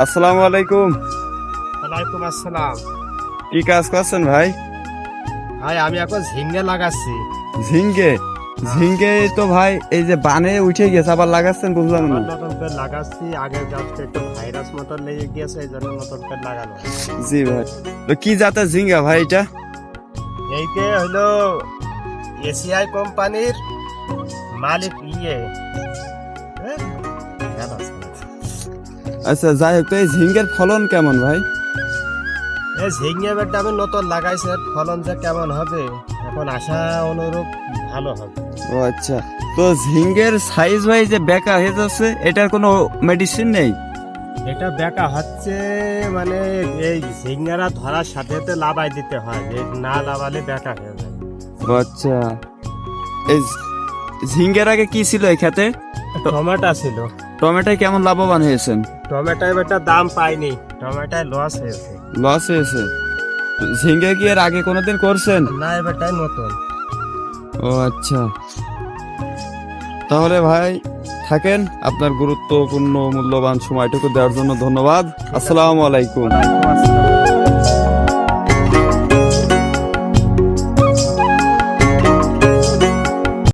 আসসালামু আলাইকুম। ওয়ালাইকুম আসসালাম। কি কাজ করছেন ভাই? ভাই আমি এখন ঝিঙ্গে লাগাচ্ছি। ঝিঙ্গে? ঝিঙ্গে তো ভাই এই যে বানে উঠে গেছে আবার লাগাচ্ছেন বুঝলাম না। নতুন করে লাগাচ্ছি আগে যাচ্ছে একটু ভাইরাস মতন লেগে গিয়েছে এই জন্য নতুন করে লাগানো। জি ভাই। তো কি জাতের ঝিঙ্গা ভাই এটা? এইতে হলো এসিআই কোম্পানির মালিক ইয়ে। আচ্ছা যাই হোক তো এই ঝিঙ্গের ফলন কেমন ভাই? এই ঝিঙ্গে বেডটা আমি নতুন লাগাইছি ফলন যে কেমন হবে? এখন আশা অনুরূপ ভালো হবে। ও আচ্ছা তো ঝিঙ্গের সাইজ ভাই যে বেকা হয়ে যাচ্ছে এটার কোনো মেডিসিন নেই? এটা বেকা হচ্ছে মানে এই ঝিঙ্গারা ধরার সাথে সাথে লাভাই দিতে হয় না লাভালে বেকা হয়ে যায়। আচ্ছা এই ঝিঙ্গের আগে কি ছিল এই খেতে? টমেটো ছিল। টমেটোয় কেমন লাভবান হয়েছেন? টমেটো এবারটা দাম পাইনি টমেটোয় লস হয়েছে। লস হয়েছে? ঝিঙ্গে কি এর আগে কোনোদিন করছেন? না এবারটাই নতুন। ও আচ্ছা। তাহলে ভাই থাকেন আপনার গুরুত্বপূর্ণ মূল্যবান সময়টুকু দেওয়ার জন্য ধন্যবাদ। আসসালামু আলাইকুম। আসসালাম।